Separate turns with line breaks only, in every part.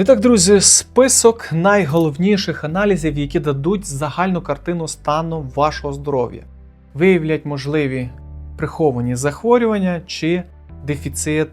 І так, друзі, список найголовніших аналізів, які дадуть загальну картину стану вашого здоров'я, виявлять можливі приховані захворювання чи дефіцит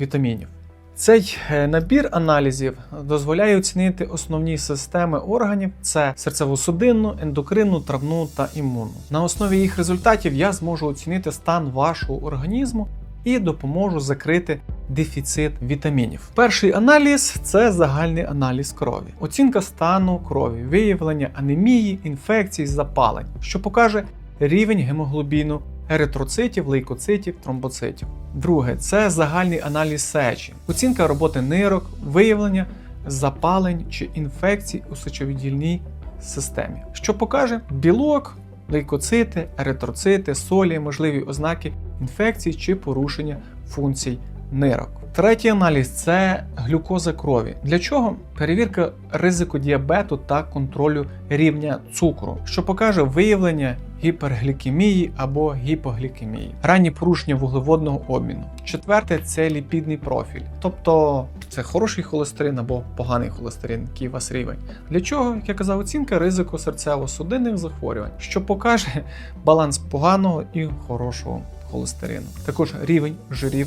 вітамінів. Цей е, набір аналізів дозволяє оцінити основні системи органів: це серцево-судинну, ендокринну, травну та імунну. На основі їх результатів я зможу оцінити стан вашого організму і допоможу закрити дефіцит вітамінів. Перший аналіз це загальний аналіз крові, оцінка стану крові, виявлення анемії, інфекцій, запалень, що покаже рівень гемоглобіну, еритроцитів, лейкоцитів, тромбоцитів. Друге це загальний аналіз сечі, оцінка роботи нирок, виявлення запалень чи інфекцій у сечовидільній системі, що покаже білок, лейкоцити, еритроцити, солі, можливі ознаки інфекцій чи порушення функцій нирок. Третій аналіз це глюкоза крові. Для чого? Перевірка ризику діабету та контролю рівня цукру, що покаже виявлення гіперглікемії або гіпоглікемії, ранні порушення вуглеводного обміну. Четверте це ліпідний профіль, тобто це хороший холестерин або поганий холестерин, який у вас рівень. Для чого, як я казав, оцінка ризику серцево-судинних захворювань, що покаже баланс поганого і хорошого холестерину. Також рівень жирів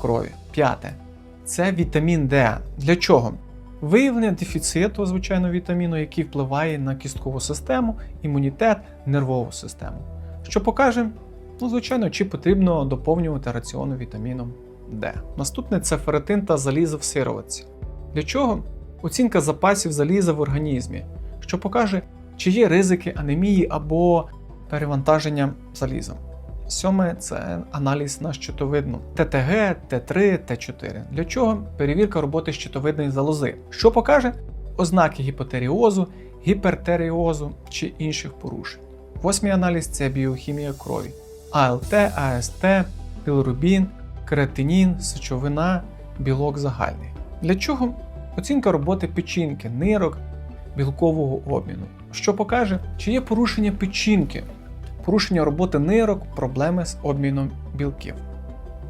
крові. П'яте це вітамін Д. Для чого? Виявлення дефіциту, звичайно, вітаміну, який впливає на кісткову систему, імунітет, нервову систему. Що покаже, ну, звичайно, чи потрібно доповнювати раціону вітаміном Д. Наступне це ферритин та залізо в сироватці. Для чого? Оцінка запасів заліза в організмі, що покаже, чи є ризики анемії або перевантаження залізом. Сьоме це аналіз на щитовидну ТТГ, Т3, Т4. Для чого? Перевірка роботи щитовидної залози, що покаже ознаки гіпотеріозу, гіпертеріозу чи інших порушень. Восьмий аналіз це біохімія крові, АЛТ, АСТ, білрубін, креатинін, сечовина, білок загальний. Для чого? Оцінка роботи печінки, нирок, білкового обміну, що покаже, чи є порушення печінки, порушення роботи нирок, проблеми з обміном білків.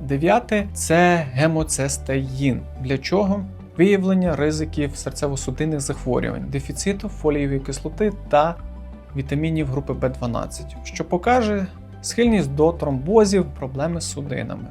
Дев'яте це гемоцестеїн. Для чого? Виявлення ризиків серцево-судинних захворювань, дефіциту фолієвої кислоти та вітамінів групи В12, що покаже схильність до тромбозів, проблеми з судинами.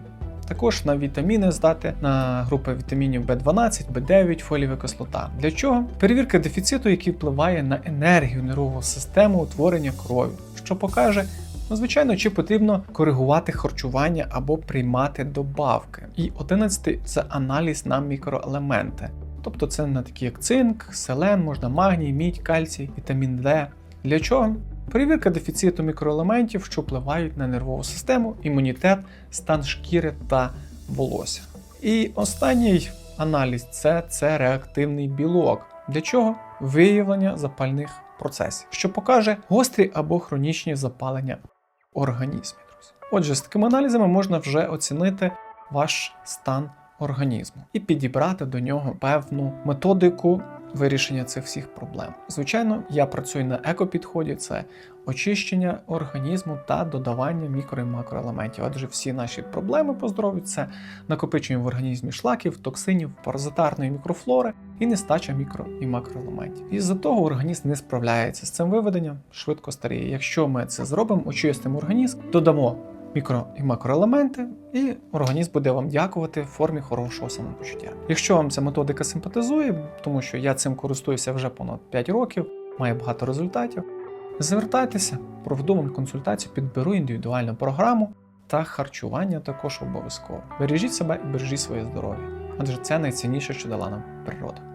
Також на вітаміни здати на групи вітамінів В12, В9, фолієва кислота. Для чого? Перевірка дефіциту, який впливає на енергію нервову систему утворення крові, що покаже, ну, звичайно, чи потрібно коригувати харчування або приймати добавки. І 11 це аналіз на мікроелементи. Тобто це на такі як цинк, селен, можна магній, мідь, кальцій, вітамін Д. Для чого? Перевірка дефіциту мікроелементів, що впливають на нервову систему, імунітет, стан шкіри та волосся. І останній аналіз це, це реактивний білок. Для чого? Виявлення запальних процесів, що покаже гострі або хронічні запалення в організмі. Друзі. Отже, з такими аналізами можна вже оцінити ваш стан організму і підібрати до нього певну методику вирішення цих всіх проблем. Звичайно, я працюю на екопідході, це очищення організму та додавання мікро і макроелементів. Адже всі наші проблеми по здоров'ю це накопичення в організмі шлаків, токсинів, паразитарної мікрофлори і нестача мікро і макроелементів. І з-за того організм не справляється з цим виведенням, швидко старіє. Якщо ми це зробимо, очистимо організм, додамо мікро і макроелементи, і організм буде вам дякувати в формі хорошого самопочуття. Якщо вам ця методика симпатизує, тому що я цим користуюся вже понад 5 років, маю багато результатів. Звертайтеся, проведу вам консультацію, підберу індивідуальну програму та харчування також обов'язково. Бережіть себе і бережіть своє здоров'я, адже це найцінніше, що дала нам природа.